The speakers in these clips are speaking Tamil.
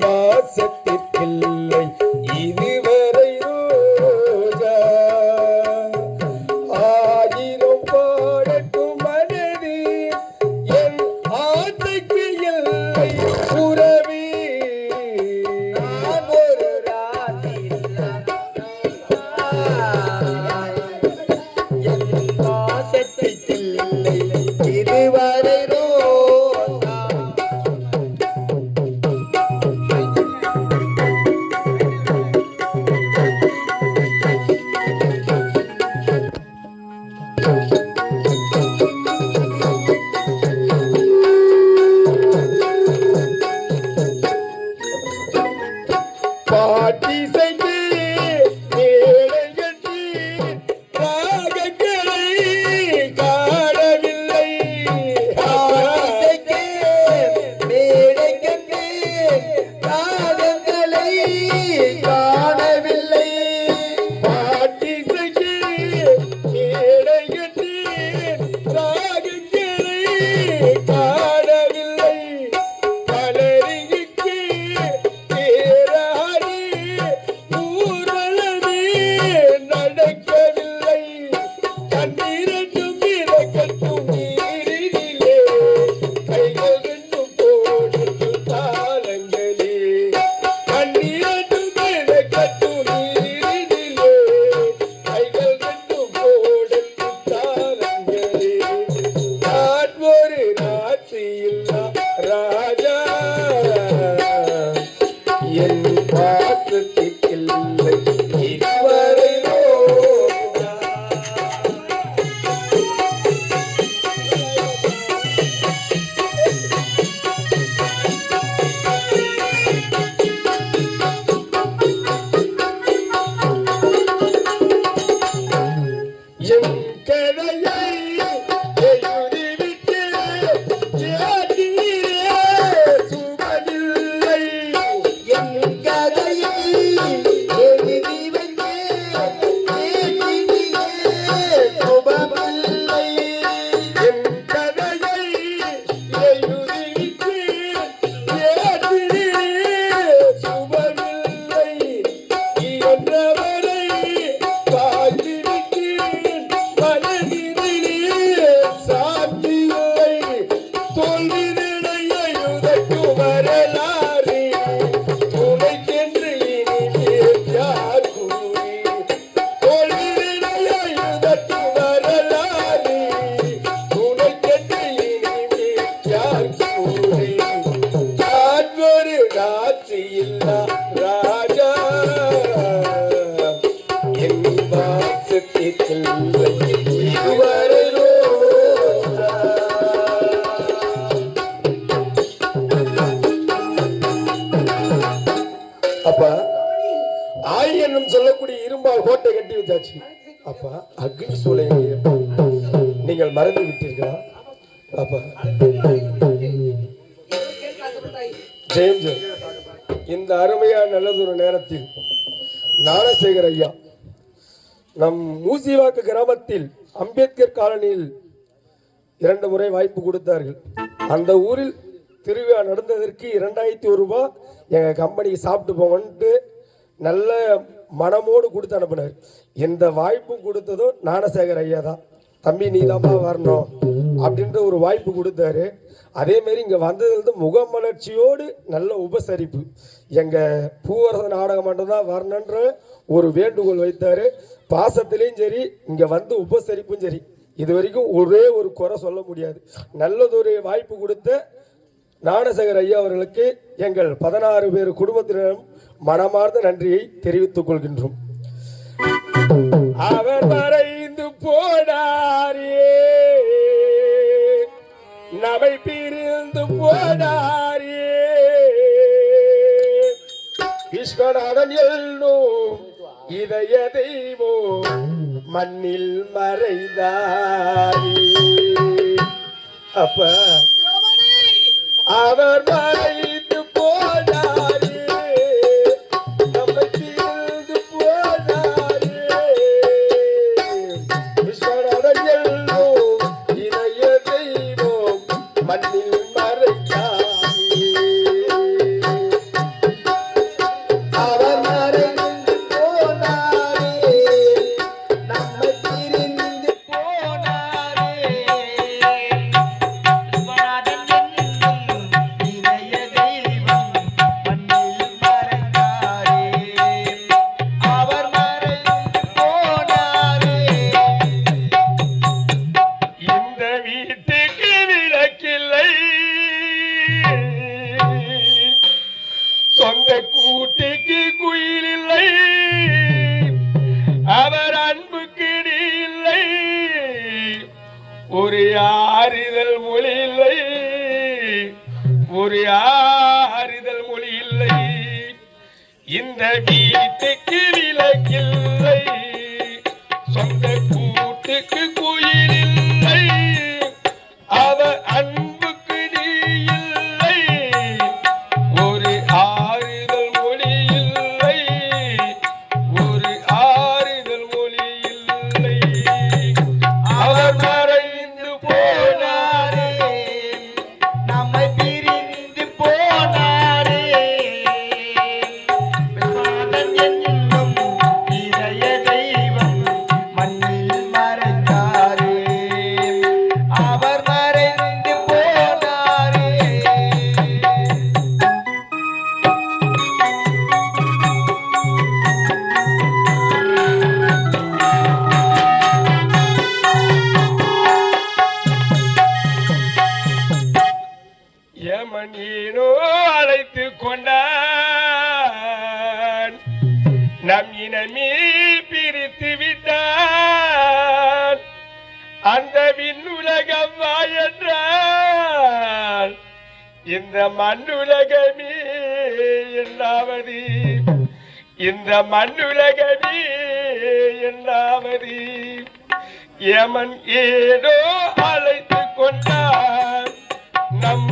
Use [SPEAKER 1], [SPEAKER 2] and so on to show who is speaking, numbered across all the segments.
[SPEAKER 1] வாசத்திற்கில்லை அக்னின்னு சொல்லக்கூடிய இரும்பால் கோட்டை கட்டி வச்சாச்சு. அப்பா அக்னி சூளை நீங்கள் மறந்து விட்டீர்களா? அப்பா. ஜெயம் ஜெயம். இந்த அருமையான நல்லதொரு நேரத்தில் ஞானசேகர் ஐயா நம் மூசிவாக்கு கிராமத்தில் அம்பேத்கர் காலனியில் இரண்டு முறை வாய்ப்பு கொடுத்தார்கள். அந்த ஊரில் திருவிழா நடந்ததற்கு இரண்டாயிரத்தி ஒரு ரூபாய் எங்கள் கம்பெனிக்கு சாப்பிட்டு போங்கன்ட்டு நல்ல மனமோடு கொடுத்து அனுப்பினார். இந்த வாய்ப்பும் கொடுத்ததும் ஞானசேகர் ஐயா தான். தம்பி நீ வரணும் அப்படின்ற ஒரு வாய்ப்பு கொடுத்தாரு. அதே மாதிரி இங்கே வந்ததுலேருந்து முகமலர்ச்சியோடு நல்ல உபசரிப்பு. எங்கள் பூவரச நாடகம் மட்டும்தான் வரணுன்ற ஒரு வேண்டுகோள் வைத்தார். பாசத்துலேயும் சரி இங்கே வந்து உபசரிப்பும் சரி. இது வரைக்கும் ஒரே ஒரு குறை சொல்ல முடியாது. நல்லதொரு வாய்ப்பு கொடுத்த ஞானசேகர் ஐயா அவர்களுக்கு எங்கள் பதினாறு பேர் குடும்பத்தினரும் மனமார்ந்த நன்றியை தெரிவித்துக் கொள்கின்றோம். அவர் மறைந்து போனாரே. நமை பிரிந்து போனாரே. விஸ்வநாதன் எல்லும் இதய தெய்வம் மண்ணில் மறைந்தாரே. அப்ப. அவர் மறைந்து நீனோ அழைத்து கொண்டான். நம் இனமே பிரித்து விட்டான். அந்த விண்ணுலகம் வா என்றால் இந்த மண்ணுலகமே என்னாவது இந்த மண்ணுலகமே என்னாவது ஏமன் ஏதோ அழைத்து கொண்டான். நம்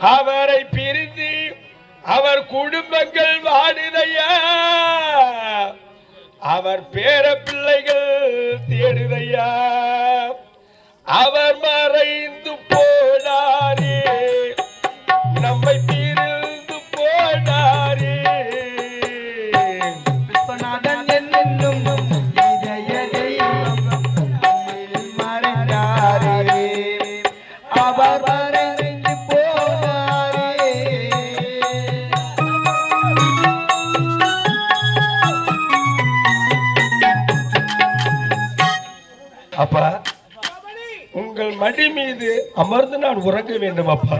[SPEAKER 2] அவரை பிரிந்து அவர்
[SPEAKER 1] குடும்பங்கள் வாடுதையா. அவர் பேர பிள்ளைகள் தேடுதையா. அவர் மறைந்து போனார். அப்பா உங்கள் மடி மீது அமர்ந்து நான் உறங்க வேண்டும் அப்பா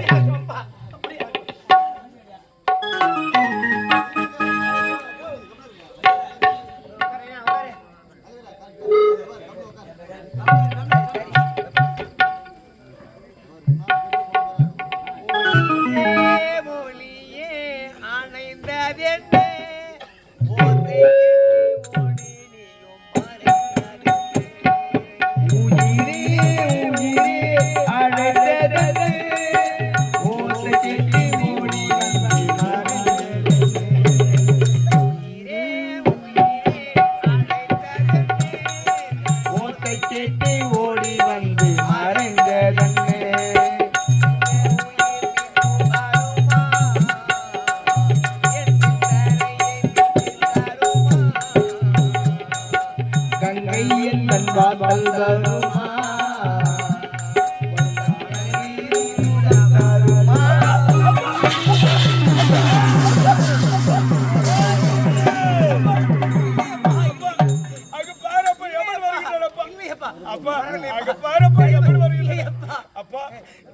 [SPEAKER 1] அப்பா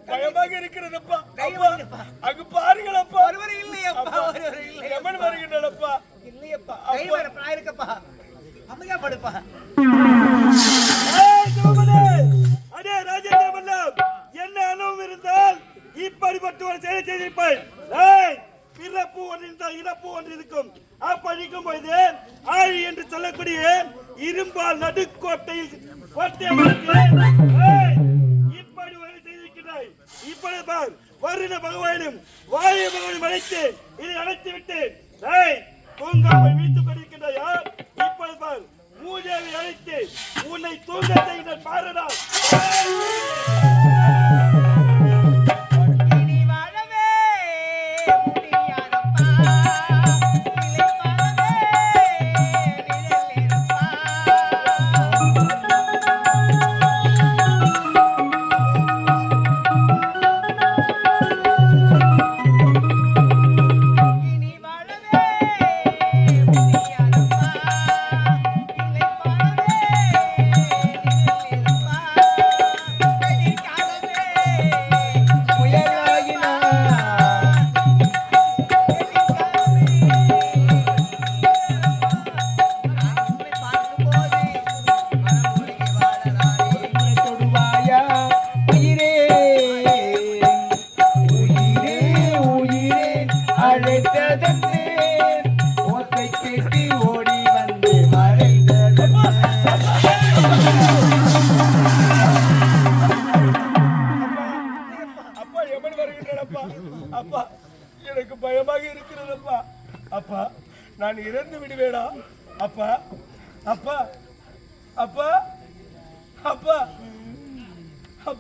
[SPEAKER 1] பயமாக இருக்கிறதப்பா. அப்பா அங்கு பாருங்களப்பா.
[SPEAKER 2] ஒருவர் இல்லையப்பா ஒருவர் இல்லை
[SPEAKER 1] எவன் வருகின்றனப்பா.
[SPEAKER 2] இல்லையப்பா. நான் இருக்கப்பா அமைதியா படுப்பா.
[SPEAKER 3] அழைத்து உன்னை தூங்க செய்கின்ற பாருடா.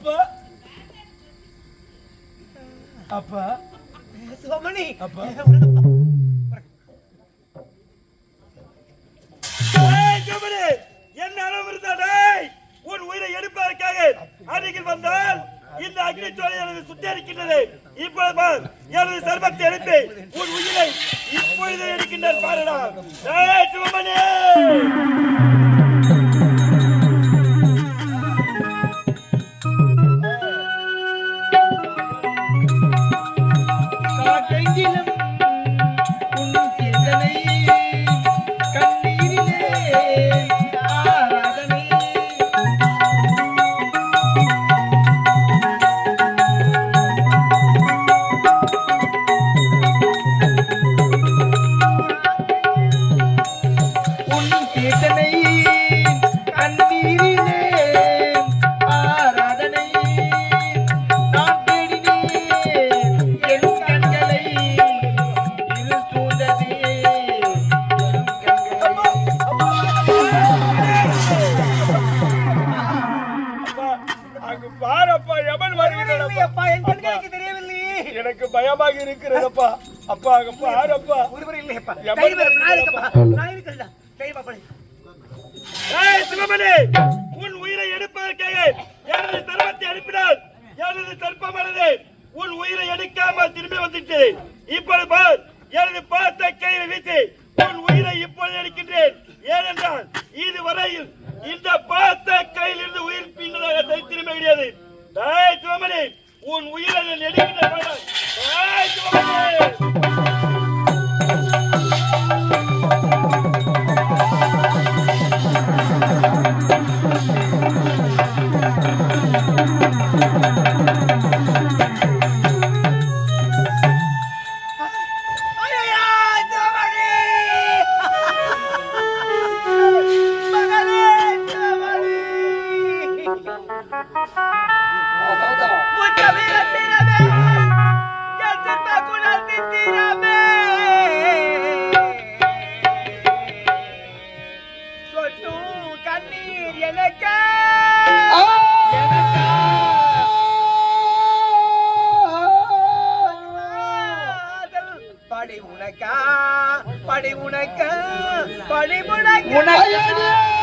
[SPEAKER 1] அப்பா? அப்பா?
[SPEAKER 2] சுமணி
[SPEAKER 1] அப்பா.
[SPEAKER 3] என்ன அளவு இருந்தா டேய்? உன் உயிரை எடுப்பதற்காக அருகில் வந்தால் இந்த அக்னி சோலை எனது சுட்டரிக்கின்றது இப்பொழுது எனது சர்வத்தை எடுத்து உன் உயிரை இப்பொழுது எடுக்கின்ற பாருடா. சிவமணி
[SPEAKER 1] இருக்கிறதப்பா அப்பா அங்க பாரப்பா
[SPEAKER 2] ஒருவர் இல்லையப்பா நான்
[SPEAKER 3] சிவமணி உன் உயிரை எடுப்பதற்காக எனது சர்வத்தை அனுப்பினார் எனது சர்ப்பமானது உன் உயிரை எடுக்காமல் திரும்பி வந்துட்டு இப்பொழுது பார் எனது பாசத்தை கையில் வீசி உன் உயிரை இப்பொழுது எடுக்கின்றேன். ஏனென்றால் இதுவரையில் இந்த பாசத்தை கையில் இருந்து உயிர் பின்னதாக சரித்திரமே கிடையாது. டேய் சிவமணி உன் உயிரை நான்
[SPEAKER 2] படி உனக்கு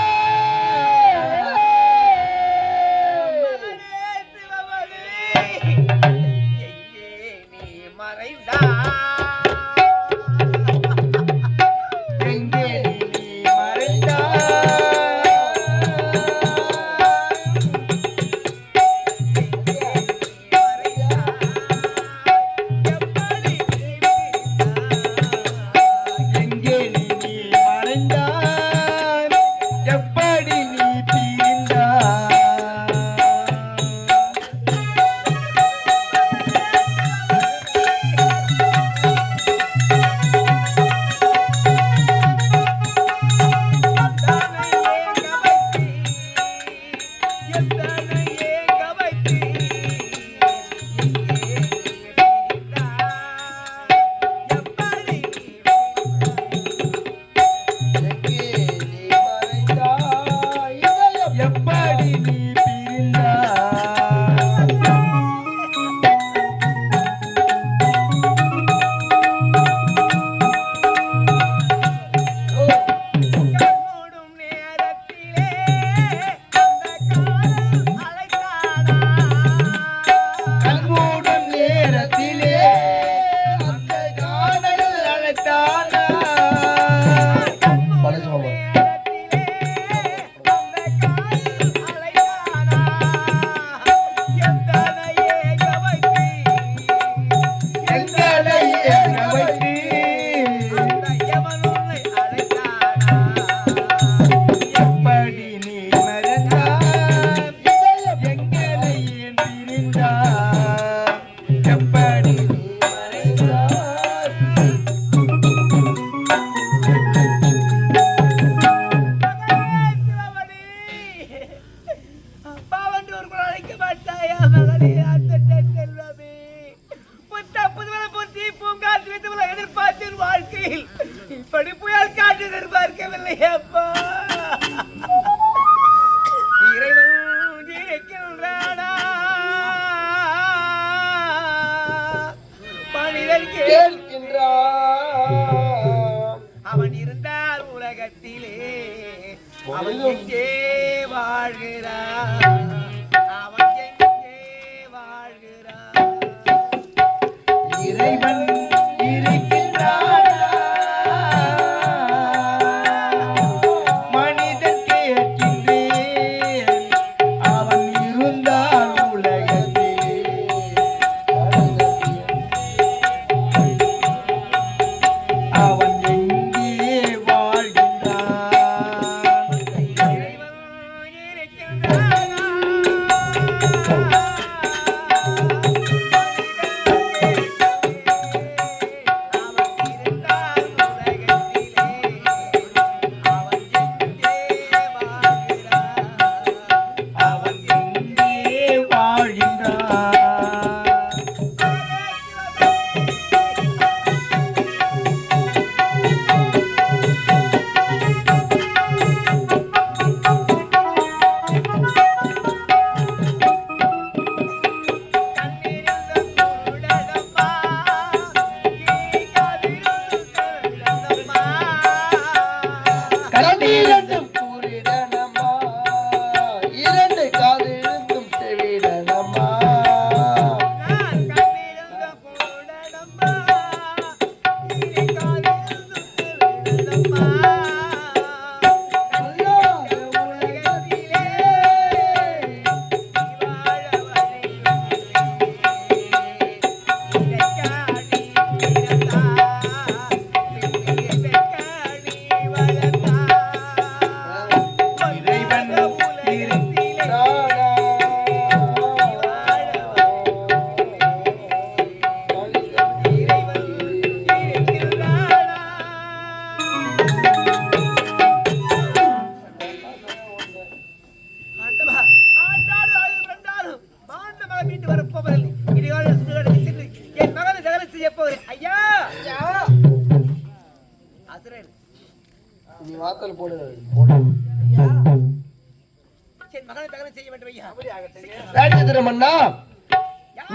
[SPEAKER 4] வாத்தல் போடு.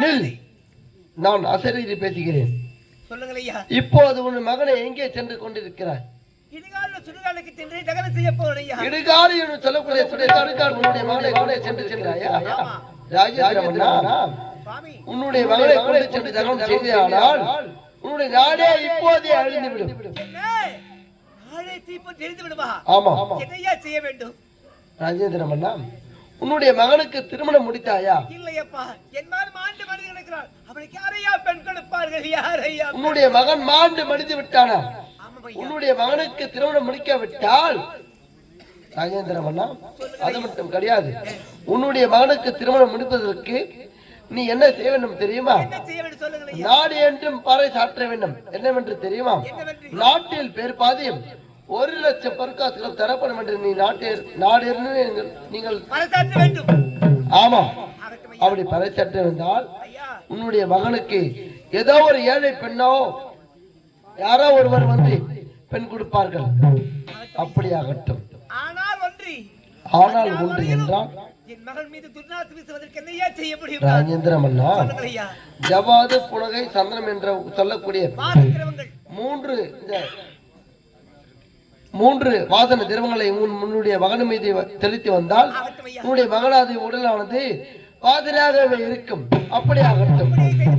[SPEAKER 5] நில்? நான் அசரீரி பேசுகிறேன்.
[SPEAKER 3] சொல்லுங்கள் ஐயா.
[SPEAKER 5] இப்போது உன் மகனை எங்கே சென்று கொண்டிருக்கிறாய்?
[SPEAKER 3] இடுகால
[SPEAKER 5] என்று சொல்லக்கூடிய உன்னுடைய மகனை மகனை சென்று சென்றாயா ராஜேந்திரமன்னா
[SPEAKER 3] சுவாமி.
[SPEAKER 5] உன்னுடைய மகனை கொண்டு சென்று தகனம் செய்தால் உன்னுடைய நாடே இப்போதே அழிந்துவிடும்.
[SPEAKER 3] தெரிந்து விடுமா?
[SPEAKER 5] ஆமா.
[SPEAKER 3] என்னையா செய்ய வேண்டும்?
[SPEAKER 5] ராஜேந்திரமன்னா உன்னுடைய மகனுக்கு திருமணம் முடித்தாயா?
[SPEAKER 3] இல்லையப்பா. என் மகன் மாண்டு மனித கிடக்கிறான் அவனுக்கு யாரையா பெண் கொடுப்பார்கள்? யாரையா
[SPEAKER 5] உன்னுடைய மகன் மாண்டு மடிந்து விட்டானா? உன்னுடைய மகனுக்கு திருமணம் முடிக்க விட்டால் ராஜேந்திரமன்னா அது மட்டும் கிடையாது. உன்னுடைய மகனுக்கு திருமணம் முடிப்பதற்கு நீ என்ன செய்ய வேண்டும் தெரியுமா? நாடு என்றும் பாறை சாற்ற வேண்டும். என்னவென்று தெரியுமா? நாட்டில் பேர் பாதியும் ஒரு லட்சம் பற்காசுகள் தரப்படும் என்று நீ நாட்டில் நாடு நீங்கள்
[SPEAKER 3] மனசாற்ற வேண்டும்.
[SPEAKER 5] ஆமா. அப்படி பறைச்சற்று இருந்தால்
[SPEAKER 3] ஐயா.
[SPEAKER 5] உன்னுடைய மகனுக்கு ஏதோ ஒரு ஏழை பெண்ணோ யாரோ ஒருவர் வந்து பெண் கொடுப்பார்கள். அப்படியாகட்டும்
[SPEAKER 3] ஆனால் ஒன்றி.
[SPEAKER 5] ஆனால் ஒன்று என்றால்?
[SPEAKER 3] என் மகன் மீது துர்நாத்து வீசுவதற்கு என்னையா செய்ய முடியும்?
[SPEAKER 5] ராஜேந்திர மன்னா
[SPEAKER 3] சொல்லுங்கள் ஐயா.
[SPEAKER 5] ஜவாது புனகை சந்திரம் என்ற சொல்லக்கூடிய மூன்று இந்த மூன்று வாசன திரவங்களை உன் முன்னுடைய மகன் மீது தெளித்து வந்தால் உன்னுடைய மகனாது உடலானது பாதிரியாகவே இருக்கும்.
[SPEAKER 3] அப்படியே செய்து